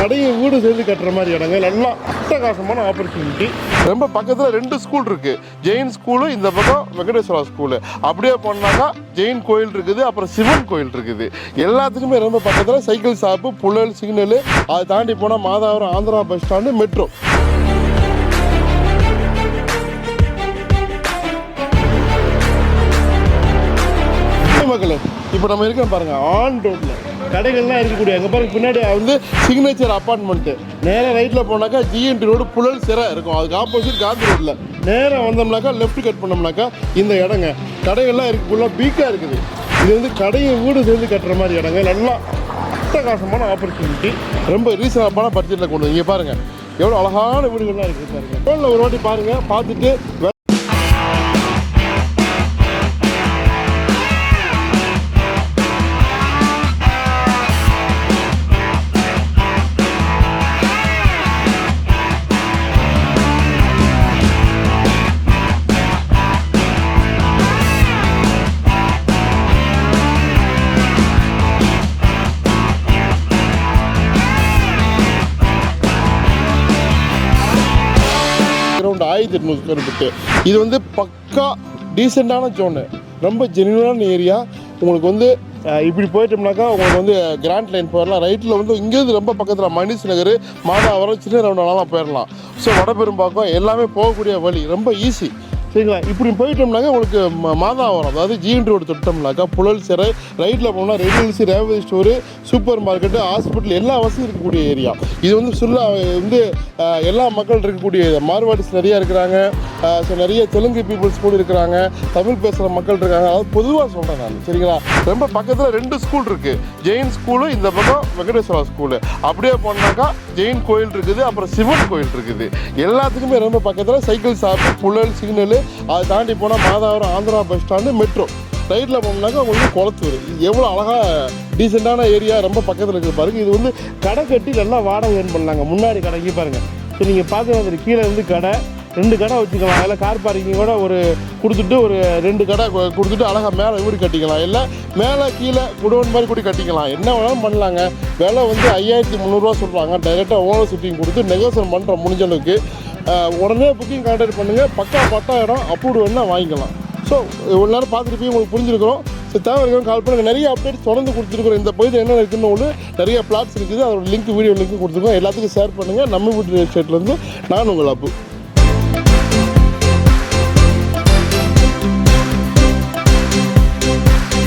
கடையும் வீடு சேர்ந்து கட்டுற மாதிரி இடங்க நல்லா அட்டகாசமான ஆப்பர்ச்சுனிட்டி ரொம்ப பக்கத்தில் ரெண்டு ஸ்கூல் இருக்குது ஜெயின் ஸ்கூலு இந்த பக்கம் வெங்கடேஸ்வரா ஸ்கூலு அப்படியே போனாக்கா ஜெயின் கோயில் இருக்குது அப்புறம் சிவன் கோயில் இருக்குது. எல்லாத்துக்குமே ரொம்ப பக்கத்தில் சைக்கிள் ஷாப்பு புழல் சிக்னலு அதை தாண்டி போனால் Madhavaram Andhra bus stand metro மக்களே இப்போ நம்ம இருக்கிற பாருங்க ஆன் ரோட்ல கடைகள்லாம் இருக்கக்கூடிய அங்கே பாருங்க பின்னாடி வந்து சிக்னேச்சர் அப்பார்ட்மெண்ட்டு நேராக ரைட்டில் போனாக்கா ஜிஎன்டி ரோடு புழல் சிறை இருக்கும். அதுக்கு ஆப்போசிட் காந்தி ரோட்டில் நேராக வந்தோம்னாக்கா லெஃப்ட் கட் பண்ணோம்னாக்கா இந்த இடங்க. கடைகள்லாம் இருக்கு ஃபுல்லாக பீக்காக இருக்குது. இது வந்து கடையை வீடு சேர்ந்து கட்டுற மாதிரி இடங்க. நல்லா அட்டகாசமான ஆப்பர்ச்சுனிட்டி ரொம்ப ரீசனப்பான பட்ஜெட்டில் கொண்டு இங்கே பாருங்கள் எவ்வளோ அழகான வீடுகள்லாம் இருக்குது பாருங்கள் ஃபோனில் ஒரு வாட்டி பாருங்கள் பார்த்துட்டு ஆயிரத்தி எட்நூறு ஸ்கொயர் ஃபீட்டு இது வந்து பக்கா டீசெண்டான ஜோனு ரொம்ப ஜென்யூனான ஏரியா உங்களுக்கு வந்து இப்படி போயிட்டோம்னாக்கா உங்களுக்கு வந்து கிராண்ட் லைன் போயிடலாம். ரைட்டில் வந்து இங்கேருந்து ரொம்ப பக்கத்தில் மணிஷ் நகர் மாதாவரம் சின்ன நாளாக போயிடலாம். ஸோ வடபெரும்பாக்கம் எல்லாமே போகக்கூடிய வழி. ரொம்ப ஈஸி சரிங்களா? இப்படி போயிட்டோம்னாக்கா உங்களுக்கு மாதா மாதாவரம் அதாவது ஜிஎன் ரோடு தொட்டோம்னாக்கா புழல் சிறை ரைட்டில் போனால் ரெடில்சி Revathi store super market hospital எல்லா வசதியும் இருக்கக்கூடிய ஏரியா இது வந்து சுல்லா வந்து எல்லா மக்கள் இருக்கக்கூடிய மார்வாடிஸ் நிறையா இருக்கிறாங்க. ஸோ நிறைய தெலுங்கு பீப்புள்ஸ் கூட இருக்கிறாங்க. தமிழ் பேசுகிற மக்கள் இருக்காங்க. அதாவது பொதுவாக சொல்கிறேன் நான். சரிங்களா? ரொம்ப பக்கத்தில் ரெண்டு ஸ்கூல் இருக்குது ஜெயின் ஸ்கூலு இந்த பக்கம் வெங்கடேஸ்வரா ஸ்கூலு அப்படியே போனாக்கா ஜெயின் கோயில் இருக்குது அப்புறம் சிவன் கோயில் இருக்குது. எல்லாத்துக்குமே ரொம்ப பக்கத்தில் சைக்கிள் ஷாப்பு புழல் சிக்னலு அதை தாண்டி போனால் Madhavaram Andhra bus stand metro ரைட்டில் போனோம்னாக்கா உங்களுக்கு குளத்தூர். இது எவ்வளோ அழகாக டீசெண்டான ஏரியா ரொம்ப பக்கத்தில் இருக்குது பாருங்க. இது வந்து கடை கட்டி நல்லா வாடகை ஏர்ன் பண்ணலாங்க முன்னாடி கடைக்கு பாருங்கள் ஸோ நீங்கள் பார்த்து கீழே இருந்து கடை. ரெண்டு கடை வச்சுக்கலாம். இல்லை கார் பார்க்கிங் கூட ஒரு கொடுத்துட்டு ஒரு ரெண்டு கடை கொடுத்துட்டு அழகாக மேலே வீடு கட்டிக்கலாம். இல்லை மேலே கீழே குடோன் மாதிரி கூட கட்டிக்கலாம். என்ன வேணாலும் பண்ணலாங்க. விலை வந்து ஐயாயிரத்தி முந்நூறுரூவா சொல்கிறாங்க டைரெக்டாக ஓனர் சிட்டிங் கொடுத்து நெகோசியேட் பண்ணுறோம் முடிஞ்ச அளவுக்கு உடனே புக்கிங் கான்டாக்ட் பண்ணுங்கள் பக்கா பட்டா இடம் அப்ரூவ் வேணால் வாங்கிக்கலாம். ஸோ ஒரு நேரம் பார்த்துட்டு போய் உங்களுக்கு புரிஞ்சிருக்கிறோம். ஸோ தேவை கால் பண்ணுங்கள் நிறைய அப்டேட் தொடர்ந்து கொடுத்துருக்குறோம். இந்த பகுதியில் என்ன இருக்குன்னு ஒன்று நிறைய பிளாட்ஸ் இருக்குது. அதோட லிங்க் வீடியோ லிங்க் கொடுத்துருக்கோம். எல்லாத்துக்கும் ஷேர் பண்ணுங்கள் நம்ம வீட்டு வெப்சைட்லேருந்து நான் உங்கள் அப்பு